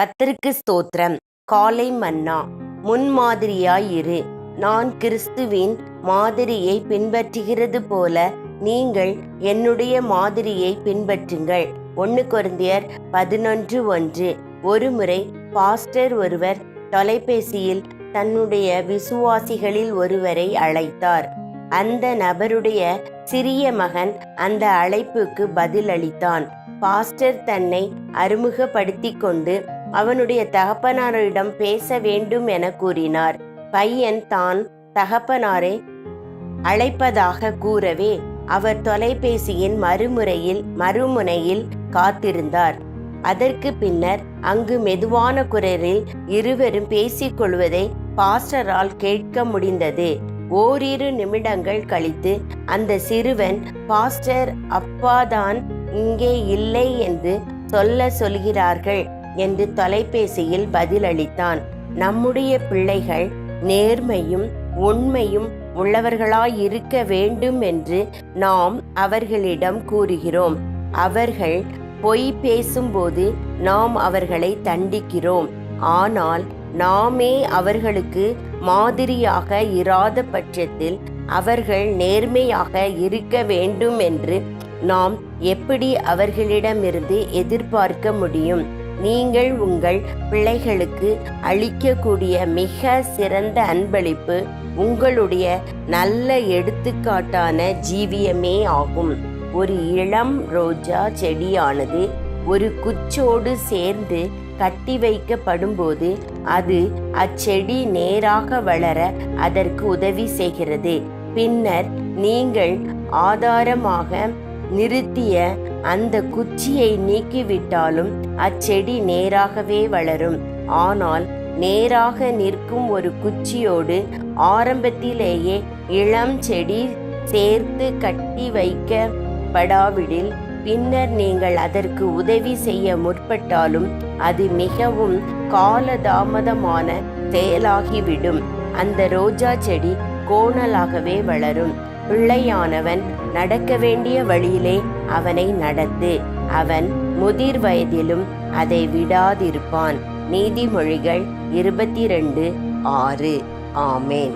கத்தருக்கு ஸ்தோத்திரம். காலை மன்னா முன்மாதிரியாயிரு நான் கிறிஸ்துவின் மாதிரியை பின்பற்றுகிறது போல நீங்கள் என்னுடைய மாதிரியை பின்பற்றுங்கள். ஒன்று குருந்தியர் பதினொன்று ஒன்று. ஒருமுறை பாஸ்டர் ஒருவர் தொலைபேசியில் தன்னுடைய விசுவாசிகளில் ஒருவரை அழைத்தார். அந்த நபருடைய சிறிய மகன் அந்த அழைப்புக்கு பதிலளித்தான். பாஸ்டர் தன்னை அறிமுகப்படுத்திக் கொண்டு அவனுடைய தகப்பனாரிடம் பேச வேண்டும் என கூறினார். பையன் தான் தகப்பனாரை அழைப்பதாக கூறவே அவர் தொலைபேசியின் மறுமுறையில் மறுமுனையில் காத்திருந்தார். அதற்கு பின்னர் அங்கு மெதுவான குரலில் இருவரும் பேசிக்கொள்வதை பாஸ்டரால் கேட்க முடிந்தது. ஓரிரு நிமிடங்கள் கழித்து அந்த சிறுவன் பாஸ்டர் அப்பாதான் இங்கே இல்லை என்று சொல்ல சொல்கிறார்கள். என்று தொலைபேசியில் பதிலளித்தான். நம்முடைய பிள்ளைகள் நேர்மையும் உண்மையும் உள்ளவர்களாயிருக்க வேண்டும் என்று நாம் அவர்களிடம் கூறுகிறோம். அவர்கள் பொய் பேசும்போது நாம் அவர்களை தண்டிக்கிறோம். ஆனால் நாமே அவர்களுக்கு மாதிரியாக இராத பட்சத்தில் அவர்கள் நேர்மையாக இருக்க வேண்டும் என்று நாம் எப்படி அவர்களிடமிருந்து எதிர்பார்க்க முடியும்? நீங்கள் உங்கள் பிள்ளைகளுக்கு அளிக்கக்கூடிய மிக சிறந்த அன்பளிப்பு உங்களுடைய நல்ல எடுத்துக்காட்டான ஜீவியமே ஆகும். ஒரு இளம் ரோஜா செடியானது ஒரு குச்சோடு சேர்ந்து கட்டி வைக்கப்படும்போது அது அச்செடி நேராக வளர அதற்கு உதவி செய்கிறது. பின்னர் நீங்கள் ஆதாரமாக நிறுத்திய அந்த குச்சியை நீக்கிவிட்டாலும் அச்செடி நேராகவே வளரும். ஆனால் நேராக நிற்கும் ஒரு குச்சியோடு ஆரம்பத்திலேயே இளம் செடி சேர்த்து கட்டி வைக்கப்படாவிடில் பின்னர் நீங்கள் அதற்கு உதவி செய்ய முற்பட்டாலும் அது மிகவும் காலதாமதமான செயலாகிவிடும். அந்த ரோஜா செடி கோணலாகவே வளரும். பிள்ளையானவன் நடக்க வேண்டிய வழியிலே அவனை நடத்து. அவன் முதிர் வயதிலும் அதை விடாதிருப்பான். நீதிமொழிகள் இருபத்தி ரெண்டு ஆறு. ஆமேன்.